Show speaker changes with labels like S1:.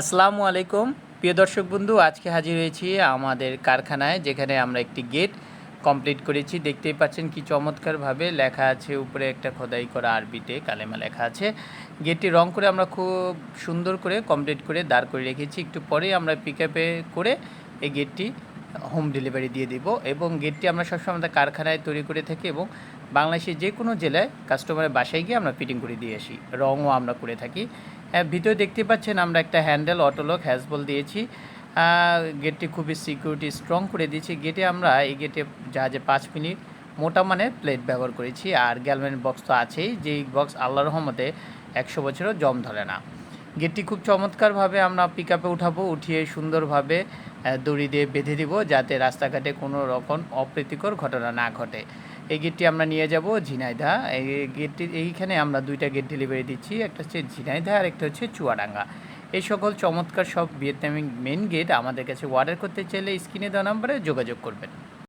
S1: আসসালামু আলাইকুম। প্রিয় দর্শক বন্ধু, আজকে হাজির হয়েছি আমাদের কারখানায়, যেখানে আমরা একটি গেট কমপ্লিট করেছি। দেখতেই পাচ্ছেন কি চমৎকারভাবে লেখা আছে, উপরে একটা খোদাই করা আরবিতে কালেমা লেখা আছে। গেটটি রং করে আমরা খুব সুন্দর করে, কমপ্লিট করে দাঁড় করে রেখেছি। একটু পরে আমরা পিক করে এই গেটটি হোম ডেলিভারি দিয়ে দিব এবং গেটটি আমরা সবসময় আমাদের কারখানায় তৈরি করে থাকি এবং বাংলাদেশের যে কোনো জেলায় কাস্টমারের বাসায় গিয়ে আমরা ফিটিং করে দিয়ে আসি। রঙও আমরা করে থাকি। হ্যাঁ ভিতরে দেখতে পাচ্ছেন আমরা একটা হ্যান্ডেল অটোলক হ্যাজবল দিয়েছি। গেটটি খুবই সিকিউরিটি স্ট্রং করে দিয়েছি। গেটে আমরা, এই গেটে জাহাজে পাঁচ মিনিট মোটা মানের প্লেট ব্যবহার করেছি। আর গ্যালমেন বক্স তো আছেই, যেই বক্স আল্লাহ রহমতে একশো বছরও জম ধরে না। গেটটি খুব চমৎকারভাবে আমরা পিক আপে উঠাবো, উঠিয়ে সুন্দরভাবে দড়ি দিয়ে বেঁধে দিব যাতে রাস্তাঘাটে কোনো রকম অপ্রীতিকর ঘটনা না ঘটে। এই গেটটি আমরা নিয়ে যাব ঝিনাইদা এই গেটটি, এইখানে আমরা দুইটা গেট ডেলিভারি দিচ্ছি, একটা হচ্ছে ঝিনাইদা আর একটা হচ্ছে চুয়াডাঙ্গা। এই সকল চমৎকার সব ভিয়েতনামি মেন গেট আমাদের কাছে অর্ডার করতে চাইলে স্ক্রিনে দেওয়া নাম্বারে যোগাযোগ করবেন।